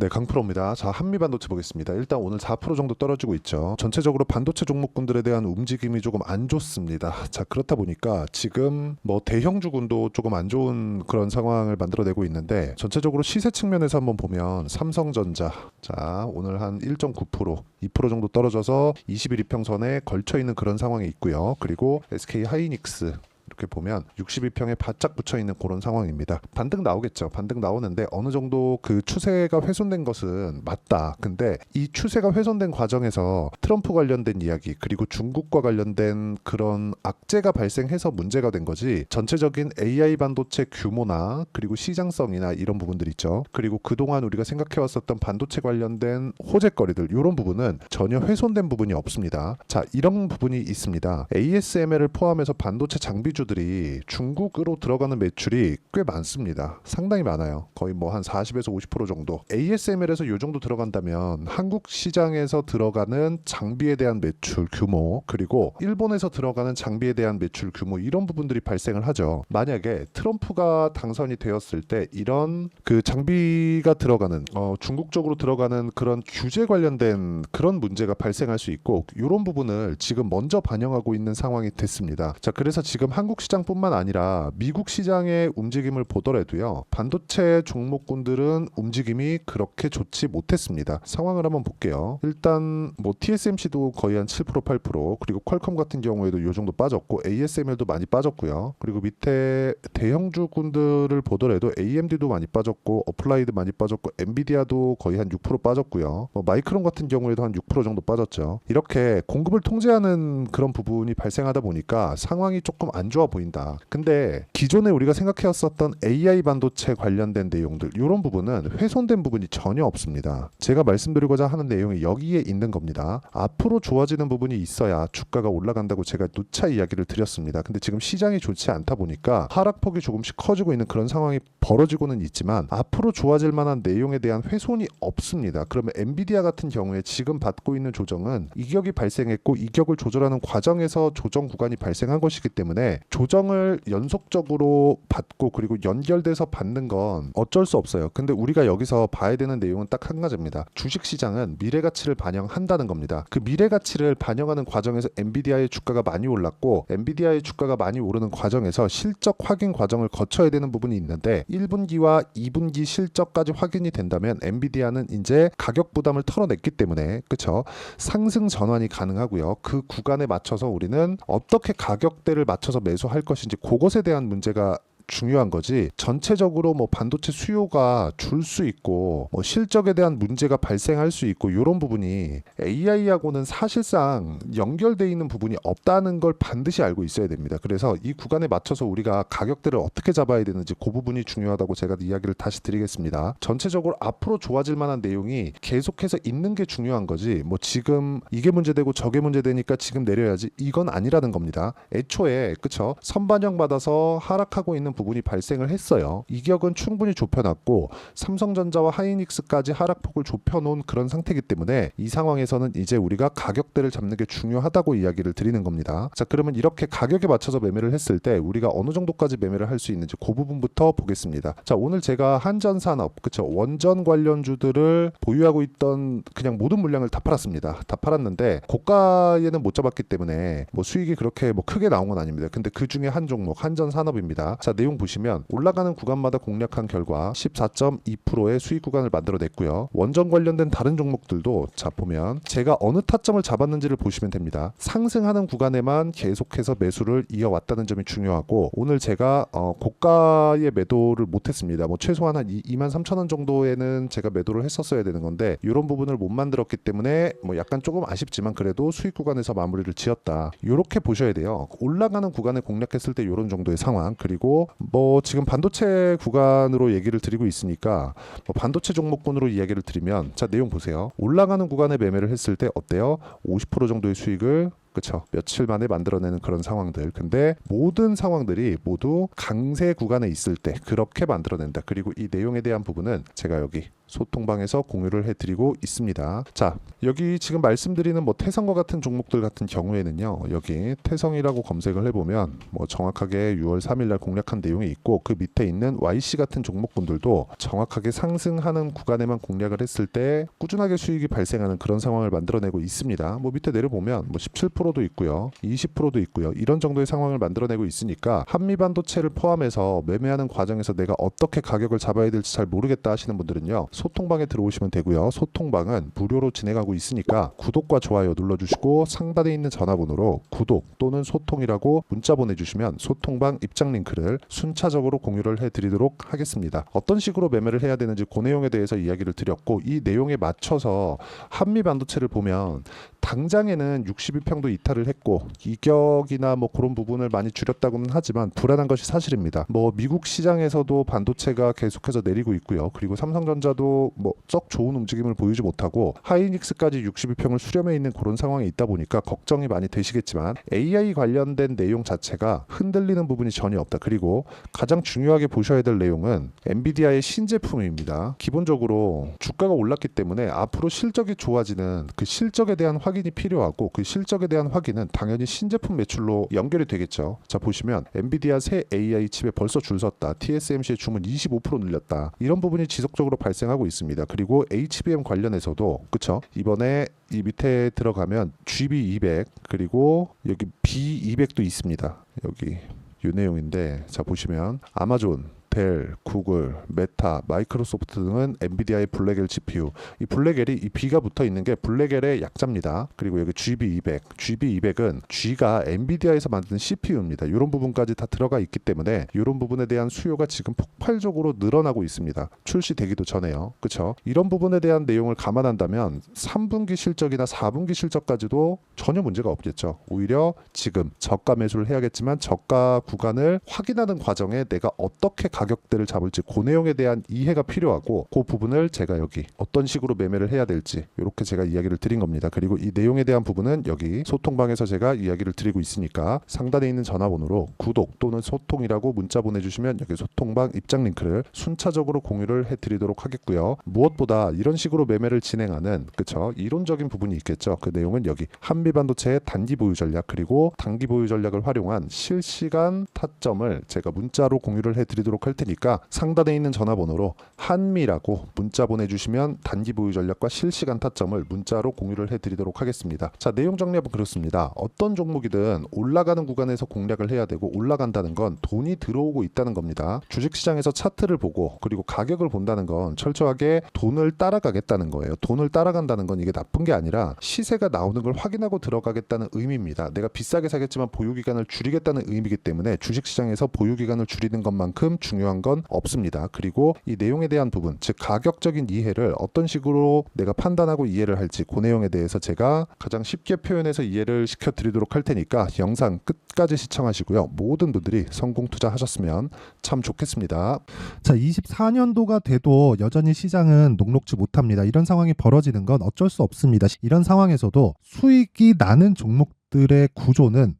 네, 강프로입니다. 자, 한미 반도체 보겠습니다. 일단 오늘 4% 정도 떨어지고 있죠. 전체적으로 반도체 종목군들에 대한 움직임이 조금 안 좋습니다. 자, 그렇다 보니까 지금 뭐 대형 주군도 조금 안 좋은 그런 상황을 만들어내고 있는데 전체적으로 시세 측면에서 한번 보면 삼성전자 자, 오늘 한 1.9% 2% 정도 떨어져서 21 이평선에 걸쳐 있는 그런 상황이 있고요. 그리고 SK 하이닉스 이렇게 보면 62평에 바짝 붙여 있는 그런 상황입니다. 반등 나오겠죠. 반등 나오는데 어느 정도 그 추세가 훼손된 것은 맞다. 근데 이 추세가 훼손된 과정에서 트럼프 관련된 이야기 그리고 중국과 관련된 그런 악재가 발생해서 문제가 된 거지 전체적인 AI 반도체 규모나 그리고 시장성이나 이런 부분들 있죠. 그리고 그동안 우리가 생각해 왔었던 반도체 관련된 호재거리들 이런 부분은 전혀 훼손된 부분이 없습니다. 자, 이런 부분이 있습니다. ASML을 포함해서 반도체 장비주들 이 중국으로 들어가는 매출이 꽤 많습니다. 상당히 많아요. 거의 뭐 한 40에서 50% 정도. ASML에서 이 정도 들어간다면 한국 시장에서 들어가는 장비에 대한 매출 규모 그리고 일본에서 들어가는 장비에 대한 매출 규모 이런 부분들이 발생을 하죠. 만약에 트럼프가 당선이 되었을 때 이런 그 장비가 들어가는 어, 중국 쪽으로 들어가는 그런 규제 관련된 그런 문제가 발생할 수 있고 이런 부분을 지금 먼저 반영하고 있는 상황이 됐습니다. 자, 그래서 지금 한국 시장뿐만 아니라 미국 시장의 움직임을 보더라도요. 반도체 종목군들은 움직임이 그렇게 좋지 못했습니다. 상황을 한번 볼게요. 일단 뭐 TSMC도 거의 한 7% 8% 그리고 퀄컴 같은 경우에도 이 정도 빠졌고 ASML도 많이 빠졌고요. 그리고 밑에 대형주군들을 보더라도 AMD도 많이 빠졌고 어플라이드 많이 빠졌고 엔비디아도 거의 한 6% 빠졌고요. 뭐 마이크론 같은 경우에도 한 6% 정도 빠졌죠. 이렇게 공급을 통제하는 그런 부분이 발생하다 보니까 상황이 조금 안 좋아 보인다. 근데 기존에 우리가 생각해왔었던 AI 반도체 관련된 내용들 이런 부분은 훼손된 부분이 전혀 없습니다. 제가 말씀드리고자 하는 내용이 여기에 있는 겁니다. 앞으로 좋아지는 부분이 있어야 주가가 올라간다고 제가 누차 이야기를 드렸습니다. 근데 지금 시장이 좋지 않다 보니까 하락폭이 조금씩 커지고 있는 그런 상황이 벌어지고는 있지만 앞으로 좋아질 만한 내용에 대한 훼손이 없습니다. 그러면 엔비디아 같은 경우에 지금 받고 있는 조정은 이격이 발생했고 이격을 조절하는 과정에서 조정 구간이 발생한 것이기 때문에 조정을 연속적으로 받고 그리고 연결돼서 받는 건 어쩔 수 없어요. 근데 우리가 여기서 봐야 되는 내용은 딱 한 가지입니다. 주식 시장은 미래 가치를 반영한다는 겁니다. 그 미래 가치를 반영하는 과정에서 엔비디아의 주가가 많이 올랐고 엔비디아의 주가가 많이 오르는 과정에서 실적 확인 과정을 거쳐야 되는 부분이 있는데 1분기와 2분기 실적까지 확인이 된다면 엔비디아는 이제 가격 부담을 털어냈기 때문에 그쵸 상승 전환이 가능하고요. 그 구간에 맞춰서 우리는 어떻게 가격대를 맞춰서 매수 할 것인지 그것에 대한 문제가 중요한 거지 전체적으로 뭐 반도체 수요가 줄 수 있고 뭐 실적에 대한 문제가 발생할 수 있고 이런 부분이 AI하고는 사실상 연결돼 있는 부분이 없다는 걸 반드시 알고 있어야 됩니다. 그래서 이 구간에 맞춰서 우리가 가격대를 어떻게 잡아야 되는지 그 부분이 중요하다고 제가 이야기를 다시 드리겠습니다. 전체적으로 앞으로 좋아질 만한 내용이 계속해서 있는 게 중요한 거지 뭐 지금 이게 문제되고 저게 문제되니까 지금 내려야지 이건 아니라는 겁니다. 애초에 그쵸 선반영 받아서 하락하고 있는 부분이 발생을 했어요. 이격은 충분히 좁혀놨고 삼성전자와 하이닉스까지 하락폭을 좁혀놓은 그런 상태이기 때문에 이 상황에서는 이제 우리가 가격대를 잡는 게 중요하다고 이야기를 드리는 겁니다. 자 그러면 이렇게 가격에 맞춰서 매매를 했을 때 우리가 어느 정도까지 매매를 할 수 있는지 그 부분부터 보겠습니다. 자 오늘 제가 한전산업 그쵸 원전 관련주들을 보유하고 있던 그냥 모든 물량을 다 팔았습니다. 다 팔았는데 고가에는 못 잡았기 때문에 뭐 수익이 그렇게 뭐 크게 나온 건 아닙니다. 근데 그 중에 한 종목 한전산업입니다. 자 내용 보시면 올라가는 구간마다 공략한 결과 14.2%의 수익 구간을 만들어냈고요. 원전 관련된 다른 종목들도 자 보면 제가 어느 타점을 잡았는지를 보시면 됩니다. 상승하는 구간에만 계속해서 매수를 이어왔다는 점이 중요하고 오늘 제가 어, 고가의 매도를 못했습니다. 뭐 최소한 한 2만 3천 원 정도에는 제가 매도를 했었어야 되는 건데 이런 부분을 못 만들었기 때문에 뭐 약간 조금 아쉽지만 그래도 수익 구간에서 마무리를 지었다. 이렇게 보셔야 돼요. 올라가는 구간에 공략했을 때 이런 정도의 상황 그리고 뭐 지금 반도체 구간으로 얘기를 드리고 있으니까 뭐 반도체 종목군으로 이야기를 드리면 자 내용 보세요. 올라가는 구간에 매매를 했을 때 어때요? 50% 정도의 수익을 그쵸 며칠 만에 만들어내는 그런 상황들 근데 모든 상황들이 모두 강세 구간에 있을 때 그렇게 만들어낸다 그리고 이 내용에 대한 부분은 제가 여기 소통방에서 공유를 해드리고 있습니다. 자, 여기 지금 말씀드리는 뭐 태성과 같은 종목들 같은 경우에는요, 여기 태성이라고 검색을 해보면 뭐 정확하게 6월 3일날 공략한 내용이 있고 그 밑에 있는 YC 같은 종목군들도 정확하게 상승하는 구간에만 공략을 했을 때 꾸준하게 수익이 발생하는 그런 상황을 만들어내고 있습니다. 뭐 밑에 내려보면 뭐 17%도 있고요, 20%도 있고요, 이런 정도의 상황을 만들어내고 있으니까 한미 반도체를 포함해서 매매하는 과정에서 내가 어떻게 가격을 잡아야 될지 잘 모르겠다 하시는 분들은요, 소통방에 들어오시면 되고요. 소통방은 무료로 진행하고 있으니까 구독과 좋아요 눌러주시고 상단에 있는 전화번호로 구독 또는 소통이라고 문자 보내주시면 소통방 입장 링크를 순차적으로 공유를 해드리도록 하겠습니다. 어떤 식으로 매매를 해야 되는지 그 내용에 대해서 이야기를 드렸고 이 내용에 맞춰서 한미 반도체를 보면 당장에는 62평도 이탈을 했고 이격이나 뭐 그런 부분을 많이 줄였다고는 하지만 불안한 것이 사실입니다. 뭐 미국 시장에서도 반도체가 계속해서 내리고 있고요. 그리고 삼성전자도 뭐 썩 좋은 움직임을 보이지 못하고 하이닉스까지 62평을 수렴해 있는 그런 상황에 있다 보니까 걱정이 많이 되시겠지만 AI 관련된 내용 자체가 흔들리는 부분이 전혀 없다. 그리고 가장 중요하게 보셔야 될 내용은 엔비디아의 신제품입니다. 기본적으로 주가가 올랐기 때문에 앞으로 실적이 좋아지는 그 실적에 대한 확인이 필요하고 그 실적에 대한 확인은 당연히 신제품 매출로 연결이 되겠죠. 자 보시면 엔비디아 새 AI 칩에 벌써 줄 섰다. TSMC의 주문 25% 늘렸다. 이런 부분이 지속적으로 발생하고 있습니다. 그리고 HBM 관련해서도 그쵸 이번에 이 밑에 들어가면 GB200 그리고 여기 B200도 있습니다. 여기 요 내용인데 자 보시면 아마존 델, 구글, 메타, 마이크로소프트 등은 엔비디아의 블랙엘 GPU. 이 블랙엘이 이 B가 붙어 있는 게 블랙엘의 약자입니다. 그리고 여기 GB200. GB200은 G가 엔비디아에서 만든 CPU입니다. 이런 부분까지 다 들어가 있기 때문에 이런 부분에 대한 수요가 지금 폭발적으로 늘어나고 있습니다. 출시되기도 전에요. 그렇죠? 이런 부분에 대한 내용을 감안한다면 3분기 실적이나 4분기 실적까지도 전혀 문제가 없겠죠. 오히려 지금 저가 매수를 해야겠지만 저가 구간을 확인하는 과정에 내가 어떻게 가 격대를 잡을지 그 내용에 대한 이해가 필요하고 그 부분을 제가 여기 어떤 식으로 매매를 해야 될지 이렇게 제가 이야기를 드린 겁니다. 그리고 이 내용에 대한 부분은 여기 소통방에서 제가 이야기를 드리고 있으니까 상단에 있는 전화번호로 구독 또는 소통이라고 문자 보내주시면 여기 소통방 입장 링크를 순차적으로 공유를 해드리도록 하겠고요. 무엇보다 이런 식으로 매매를 진행하는 그쵸 이론적인 부분이 있겠죠. 그 내용은 여기 한미 반도체의 단기 보유 전략 그리고 단기 보유 전략을 활용한 실시간 타점을 제가 문자로 공유를 해드리도록 할 테니까 상단에 있는 전화번호로 한미라고 문자 보내주시면 단기 보유 전략과 실시간 타점을 문자로 공유를 해드리도록 하겠습니다. 자 내용 정리하면 그렇습니다. 어떤 종목이든 올라가는 구간에서 공략을 해야 되고 올라간다는 건 돈이 들어오고 있다는 겁니다. 주식시장에서 차트를 보고 그리고 가격을 본다는 건 철저하게 돈을 따라가겠다는 거예요. 돈을 따라간다는 건 이게 나쁜 게 아니라 시세가 나오는 걸 확인하고 들어가겠다는 의미입니다. 내가 비싸게 사겠지만 보유 기간을 줄이겠다는 의미이기 때문에 주식시장에서 보유 기간을 줄이는 것만큼 중요 한 건 없습니다. 그리고 이 내용에 대한 부분, 즉 가격적인 이해를 어떤 식으로 내가 판단하고 이해를 할지 그 내용에 대해서 제가 가장 쉽게 표현해서 이해를 시켜드리도록 할 테니까 영상 끝까지 시청하시고요. 모든 분들이 성공 투자하셨으면 참 좋겠습니다. 자, 24년도가 돼도 여전히 시장은 녹록지 못합니다. 이런 상황이 벌어지는 건 어쩔 수 없습니다. 이런 상황에서도 수익이 나는 종목들의 구조는